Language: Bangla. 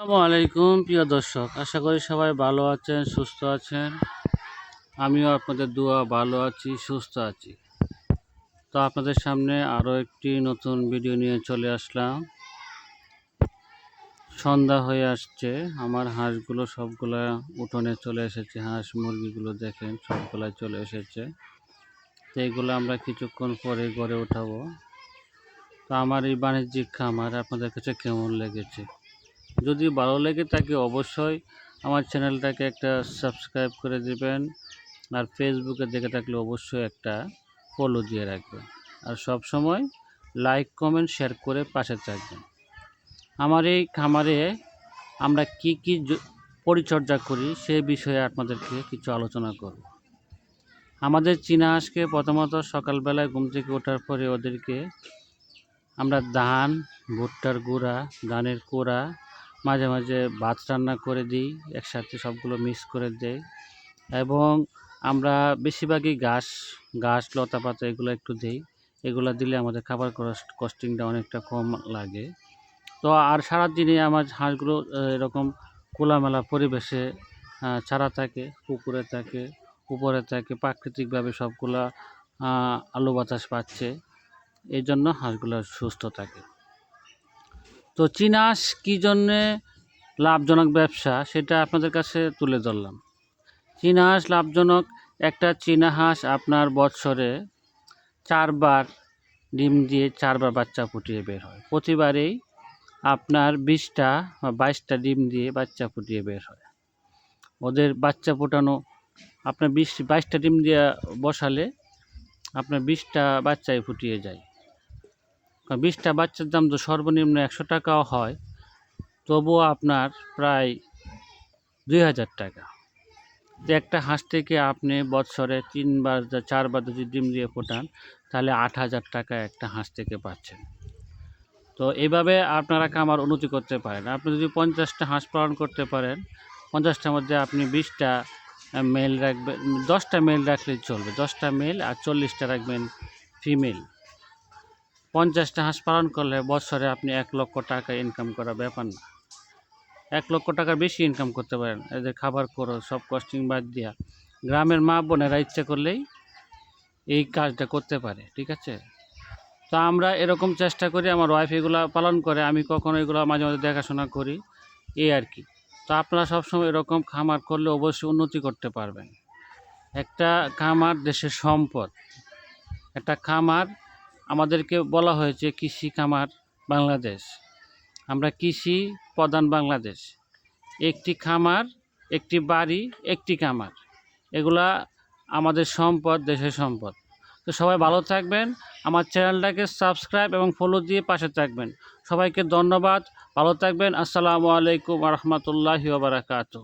আসসালামু আলাইকুম, প্রিয় দর্শক। আশা করি সবাই ভালো আছেন, সুস্থ আছেন। আমিও আপনাদের দোয়া, ভালো আছি, সুস্থ আছি। তো আপনাদের সামনে আরও একটি নতুন ভিডিও নিয়ে চলে আসলাম। সন্ধ্যা হয়ে আসছে, আমার হাঁসগুলো সবগুলা উঠোনে চলে এসেছে। হাঁস মুরগিগুলো দেখেন, সবগুলাই চলে এসেছে। তো এইগুলো আমরা কিছুক্ষণ পরে গড়ে উঠাবো। তো আমার এই বাণিজ্যিক খামার আপনাদের কাছে কেমন লেগেছে? যদি ভালো লেগে থাকে অবশ্যই আমার চ্যানেলটাকে একটা সাবস্ক্রাইব করে দেবেন। আর ফেসবুকে দেখে থাকলে অবশ্যই একটা ফলো দিয়ে রাখবেন। আর সব সময় লাইক কমেন্ট শেয়ার করে পাশে থাকবেন। আমার এই খামারে আমরা কি কি পরিচর্যা করি সে বিষয়ে আপনাদেরকে কিছু আলোচনা করব। আমাদের চীনা হাঁসকে প্রথমত সকালবেলায় ঘুম থেকে ওঠার পরে ওদেরকে আমরা ধান, ভুট্টার গুঁড়া, ধানের কোড়া মাঝে মাঝে ভাত রান্না করে দিই, একসাথে সবগুলো মিক্স করে দেই এবং আমরা বেশিরভাগই ঘাস ঘাস, লতা পাতা এগুলো একটু দিই। এগুলো দিলে আমাদের খাবার কস্টিংটা অনেকটা কম লাগে। তো আর সারাদিনে আমার হাঁসগুলো এরকম খোলামেলা পরিবেশে ছাড়া থাকে, পুকুরে থাকে, উপরে থাকে, প্রাকৃতিকভাবে সবগুলা আলো বাতাস পাচ্ছে। এই জন্য হাঁসগুলো সুস্থ থাকে। তো চীনা হাঁস কী জন্যে লাভজনক ব্যবসা? সেটা আপনাদের কাছে তুলে ধরলাম। চীনা হাঁস লাভজনক একটা চীনা হাঁস আপনার বৎসরে চারবার ডিম দিয়ে চারবার বাচ্চা ফুটিয়ে বের হয়। প্রতিবারেই আপনার বিশটা বা বাইশটা ডিম দিয়ে বাচ্চা ফুটিয়ে বের হয়। ওদের বাচ্চা ফোটানো, আপনার বিশ, বাইশটা ডিম দিয়ে বসালে আপনার বিশটা বাচ্চাই ফুটিয়ে যায়। বিশটা বাচ্চার দাম তো সর্বনিম্ন একশো টাকাও হয়। তবুও আপনার প্রায় দুই হাজার টাকা। একটা হাঁস থেকে আপনি বৎসরে তিনবার চারবার যদি ডিম দিয়ে ফোটান, তাহলে আট হাজার টাকা একটা হাঁস থেকে পাচ্ছেন। তো এইভাবে আপনারা কামার উন্নতি করতে পারেন। আপনি যদি পঞ্চাশটা হাঁস পালন করতে পারেন, পঞ্চাশটার মধ্যে আপনি বিশটা মেল রাখবেন দশটা মেল রাখলেই চলবে। দশটা মেল আর চল্লিশটা রাখবেন ফিমেল পঞ্চাশটা হাঁস পালন করলে বছরে আপনি এক লক্ষ টাকা ইনকাম করা ব্যাপার না। এক লক্ষ টাকার বেশি ইনকাম করতে পারেন। এদের খাবার খরচ, সব কস্টিং বাদ দিয়া। গ্রামের মা বোনেরা ইচ্ছে করলেই এই কাজটা করতে পারে, ঠিক আছে? তো আমরা এরকম চেষ্টা করি, আমার ওয়াইফ এগুলো পালন করে, আমি কখনো এগুলো মাঝে মাঝে দেখাশোনা করি এই আর কি। তো আপনারা সবসময় এরকম খামার করলে অবশ্যই উন্নতি করতে পারবেন। একটা খামার দেশের সম্পদ। একটা খামার আমাদেরকে বলা হয়েছে কৃষি খামার বাংলাদেশ। আমরা কৃষি প্রধান বাংলাদেশ। একটি খামার, একটি বাড়ি, একটি খামার। এগুলা আমাদের সম্পদ, দেশের সম্পদ। তো সবাই ভালো থাকবেন। আমার চ্যানেলটাকে সাবস্ক্রাইব এবং ফলো দিয়ে পাশে থাকবেন। সবাইকে ধন্যবাদ। ভালো থাকবেন। আসসালামু আলাইকুম রহমতুল্লাহি বারাকাতু